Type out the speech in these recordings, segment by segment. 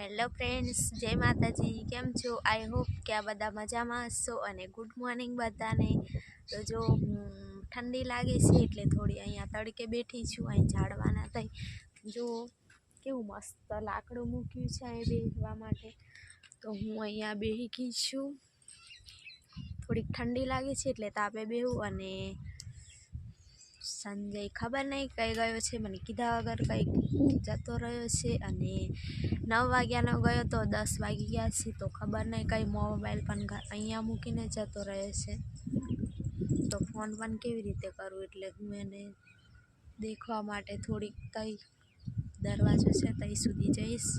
Hello friends, જય માતાજી, કેમ છો? આઈ હોપ કે આ બધા મજામાં હશો અને ગુડ મોર્નિંગ બધાને. તો જો ઠંડી લાગે છે એટલે થોડી અહીંયા તડકે બેઠી છું, અહીં ઝાડવાના થઈ. જો, કેવું મસ્ત લાકડું મૂક્યું છે અહીં બેસવા માટે. તો હું અહીંયા ગઈ છું. થોડીક ઠંડી લાગે છે એટલે તાપે બેહું અને સંજય ખબર નહીં કઈ ગયો છે, મને કીધા વગર કંઈક જતો રહ્યો છે અને નવ વાગ્યાનો ગયો તો દસ વાગી ગયા છે તો ખબર નહીં કંઈ મોબાઈલ પણ અહીંયા મૂકીને જતો રહ્યો છે. તો ફોન પણ કેવી રીતે કરવું એટલે હું એને દેખવા માટે થોડીક તઈ દરવાજો છે તઈ સુધી જઈશ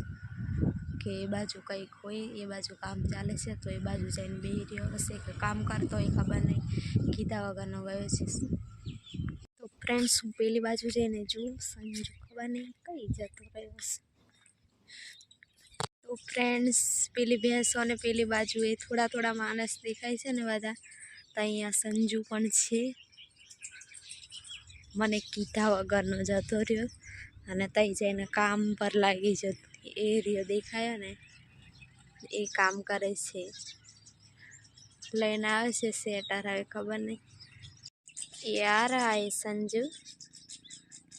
કે એ બાજુ કંઈક હોય, એ બાજુ કામ ચાલે છે તો એ બાજુ જઈને બે રહ્યો હશે કે કામ કરતો હોય ખબર નહીં, કીધા વગરનો ગયો છે. તો ફ્રેન્ડ્સ હું પેલી બાજુ જઈને જોઉં, સંજુ. ખબર કઈ જતો રહ્યો છે તો ફ્રેન્ડ્સ પેલી ભેંસો અને પેલી બાજુ એ થોડા થોડા માણસ દેખાય છે ને બધા, તો અહીંયા સંજુ પણ છે. મને કીધા વગરનો જતો રહ્યો અને તઈ જઈને કામ પર લાગી જતો. એ રહ્યો દેખાયો ને, એ કામ કરે છે. લઈને આવે છે સેટર હવે ખબર નહીં. યાર આ સંજુ.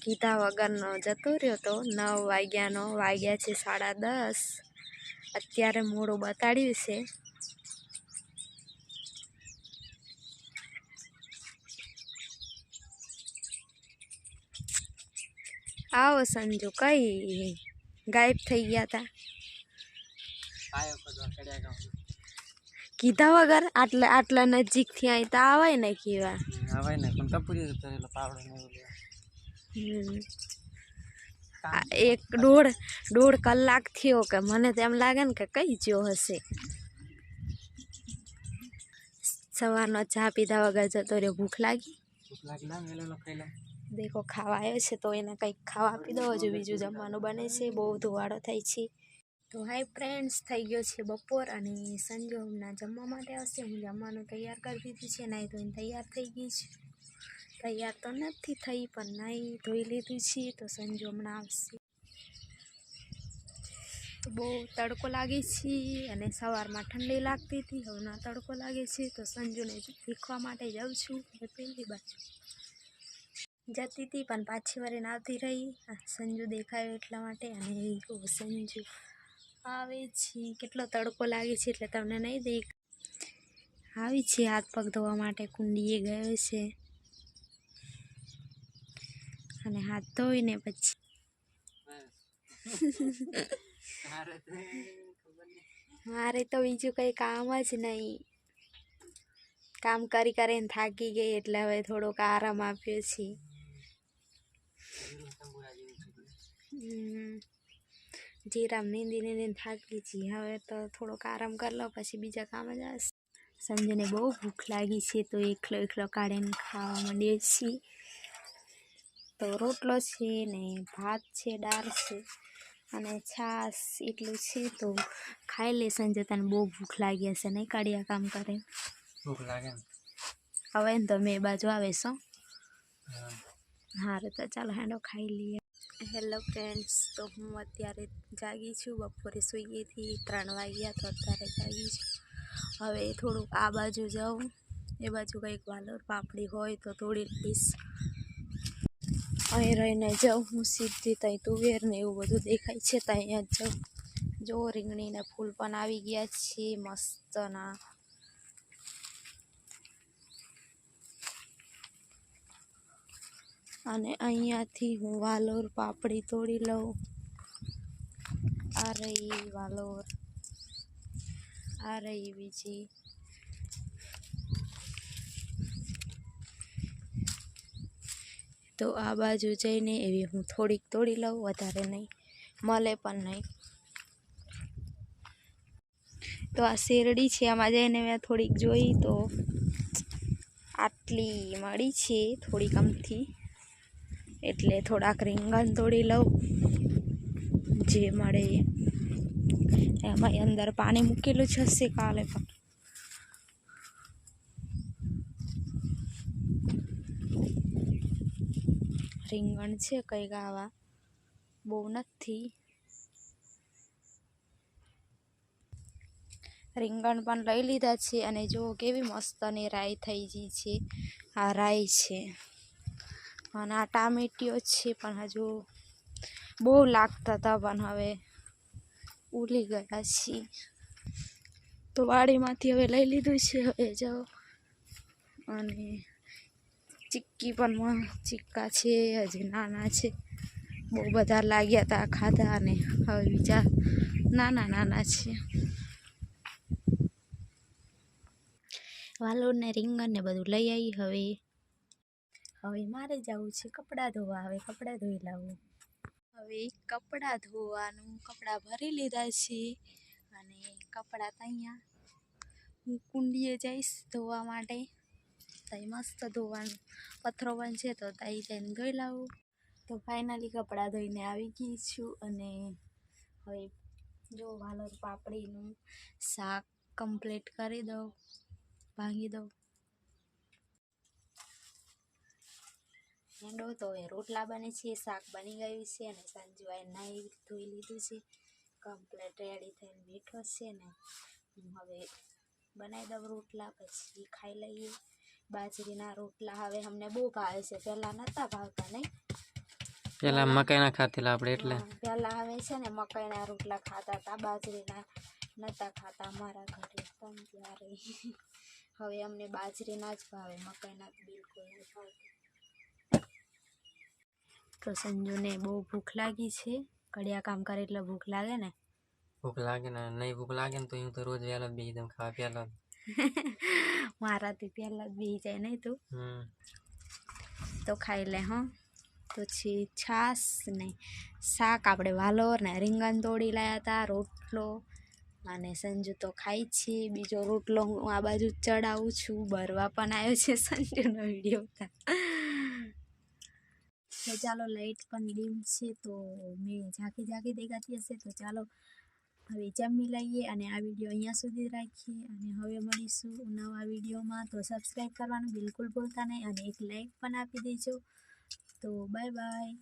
કીધા વગરનો જતો રહ્યો તો નવ વાગ્યાનો વાગ્યા છે સાડા દસ. અત્યારે મોડું બતાડ્યું છે. આવો સંજુ કઈ ગાયબ થઈ ગયા હતા કીધા વગર આટલા આટલા નજીકથી અહીં તો આવે ને કીવા? હવે ને પણ કપૂરી જતો પાવડો એક દોઢ દોઢ કલાક થયો કે મને તો એમ લાગે ને કે કઈ જ્યો હશે. સવારનો ચા પીધા વગર જતો રહ્યો. ભૂખ લાગી? દેખો ખાવા આવ્યો છે તો એને કંઈક ખાવા આપી દો. હજુ બીજું જમવાનું બને છે. બહુ ધુવાડો થાય છે. તો હાય ફ્રેન્ડ્સ થઈ ગયો છે બપોર અને સંજો હમણાં જમવા માટે આવશે. હું જમવાનું તૈયાર કરી દીધું છે. નાઈ ધોઈને તૈયાર થઈ ગઈ છે. તૈયાર તો નથી થઈ, પણ નાહી ધોઈ લીધું છે, તો સંજો હમણાં આવશે. તો બહુ તડકો લાગે છે અને સવારમાં ઠંડી લાગતી હતી, હમણાં તડકો લાગે છે, તો સંજુને શીખવા માટે જાઉં છું પહેલી બાજુ. જતી હતી, પણ પાછી વારીને આવતી રહી. સંજુ દેખાયો એટલા માટે અને સંજુ, આવે છે, કેટલો તડકો લાગે છે, એટલે તમને નહીં દેખ આવી છે, હાથ પગ ધોવા માટે કુંડીએ ગયો છે. અને હાથ ધોઈને પછી. મારે તો બીજું કંઈ કામ જ નહીં. કામ કરી કરીને થાકી ગઈ એટલે હવે થોડોક આરામ આપ્યો છે. જીરામ નીંદી નીંદીને થાકી છે હવે તો થોડોક આરામ કરી લો, પછી બીજા કામ જ આવશે. સંજયને બહુ ભૂખ લાગી છે, તો એકલો એકલો કાઢીને ખાવા માંડીએ છીએ તો રોટલો છે ને ભાત છે દાળ છે અને છાસ એટલું છે તો ખાઈ લે સંજય તને બહુ ભૂખ લાગી હશે નહીં કાઢ્યા કામ કરે? ભૂખ લાગે હવે ને તમે એ બાજુ આવે છો હા. તો ચાલો હેડો ખાઈ લઈએ. હેલો ફ્રેન્ડ્સ તો હું અત્યારે જાગી છું બપોરે સૂઈ ગઈ હતી ત્રણ વાગ્યા તો અત્યારે જાગી છું. હવે થોડુંક આ બાજુ જાઉં એ બાજુ કંઈક વાલોર પાપડી હોય તો થોડી લઈશ અહીં રહીને જાઉં, હું સીધી ત્યાં તુવેર ને એવું બધું દેખાય છે ત્યાં જ જાઉં. જો રીંગણીને ફૂલ પણ આવી ગયા છે મસ્તના અને અહીંયાથી હું વાલોર પાપડી તોડી લઉં. આ રહી વાલોર. આ રહી બીજી તો આ બાજુ જઈને એવી હું થોડીક તોડી લઉં, વધારે નહીં. મળે પણ નહીં. તો આ શેરડી છે, આમાં જઈને મેં થોડીક જોઈ તો આટલી મળી છે, થોડીક આમથી. એટલે થોડાક રીંગણ તોડી લઉં, જે મળે. એ. એમાં અંદર પાણી મૂકેલું જ હશે કાલે પણ. રીંગણ છે કંઈક આવા બહુ નથી. રીંગણ પણ લઈ લીધા છે અને જો કેવી મસ્ત અને રાઈ થઈ ગઈ છે. આ રાઈ છે. અને આ ટામેટીઓ છે પણ હજુ બહુ લાગતા હતા પણ હવે ઉલી ગયા છીએ. તો વાડીમાંથી હવે લઈ લીધું છે. હવે જાઓ. અને ચીક્કી પણ ચીક્કા છે હજી નાના છે. બહુ બધા લાગ્યા હતા ખાધા અને હવે બીજા નાના નાના છે. વાલોને રીંગણને બધું લઈ આવી હવે. હવે મારે જવું છે કપડાં ધોવા હવે કપડાં ધોઈ લાવું. હવે કપડાં ધોવાનું કપડાં ભરી લીધા છે અને કપડાં ત્યાં હું કુંડીએ જઈશ ધોવા માટે. તઈ મસ્ત ધોવાનું. પથરો પણ છે તો તાઈ જઈને ધોઈ લાવું. તો ફાઇનલી કપડાં ધોઈને આવી ગઈ છું અને હવે જો વાલર પાપડીનું શાક કમ્પ્લીટ કરી દઉં, ભાંગી દઉં. હેંડો, તો હવે રોટલા બને છે, શાક બની ગયું છે અને સંજુભાઈ નાહી ધોઈ લીધું છે. કમ્પ્લેટ રેડી થઈને બેઠો છે ને, હું હવે બનાવી દઉં રોટલા, પછી ખાઈ લઈએ. બાજરીના રોટલા હવે અમને બહુ ભાવે છે. પહેલાં નહોતા ભાવતા નહીં? પહેલાં મકાઈના ખાતેલા આપણે એટલે. પહેલાં હવે છે ને મકાઈના રોટલા ખાતા હતા બાજરીના નહોતા ખાતા અમારા ઘરે. પણ ત્યારે હવે અમને બાજરીના જ ભાવે મકાઈના બિલકુલ તો સંજુને બહુ ભૂખ લાગી છે. કડિયા કામ કરે એટલે ભૂખ લાગે ને? ભૂખ લાગે ને નહીં ભૂખ લાગે ને તો હું તો રોજ વહેલો બેસી દઉં ખાવા. પહેલા. મારાથી પહેલાં જ બી જાય નહીં તું. તો ખાઈ લે હં. પછી છાશ ને શાક આપણે વાલોર ને રીંગણ તોડી લાવ્યા હતા રોટલો અને સંજુ તો ખાઈ છે. બીજો રોટલો હું આ બાજુ ચડાવું છું. બરવા પણ આવ્યો છે સંજુનો વીડિયો તો. ચાલો લાઈટ પણ ડીમ છે તો મેં ઝાંકી ઝાંકી દેખાતી હશે. તો ચાલો હવે જમી લઈએ અને આ વીડિયો અહીંયા સુધી રાખીએ અને હવે મળીશું નવા વિડીયોમાં. તો સબસ્ક્રાઈબ કરવાનું બિલકુલ ભૂલતા નહીં અને એક લાઈક પણ આપી દેજો. તો બાય બાય